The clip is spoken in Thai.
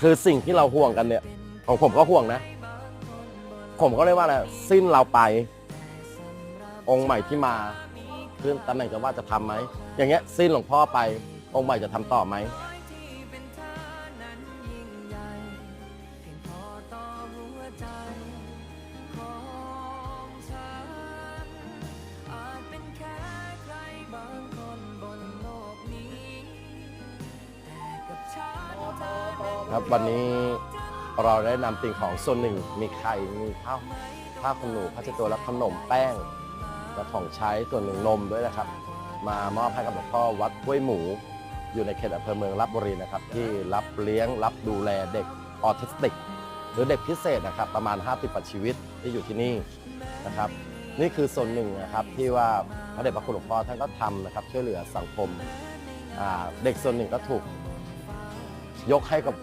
คือสิ่งที่เราห่วงกันเนี่ย ของผมก็ห่วงนะ ผมก็เลยว่าอะไรสิ้นเราไป องค์ใหม่ที่มาขึ้นตำแหน่งจะว่าจะทำไหมอย่างเงี้ยสิ้นหลวงพ่อไป องค์ใหม่จะทำต่อไหม ครับวันนี้เราได้นำสิ่งของส่วนหนึ่งมีไข่มีข้าวผ้าขนหนูผ้าเช็ดตัวและขนมแป้งและของใช้ส่วนหนึ่งนมด้วยนะครับ มามอบให้กับหลวงพ่อวัดห้วยหมู อยู่ในเขตอำเภอเมืองรับบุรีนะครับ ที่รับเลี้ยงรับดูแลเด็กออทิสติก หรือเด็กพิเศษนะครับ ประมาณ 50กว่าชีวิตที่อยู่ที่นี่นะครับ นี่คือส่วนหนึ่งนะครับที่ว่าพระเดชพระคุณหลวงพ่อท่านก็ทำนะครับ ช่วยเหลือสังคมเด็กส่วนหนึ่งก็ถูกยกให้กับ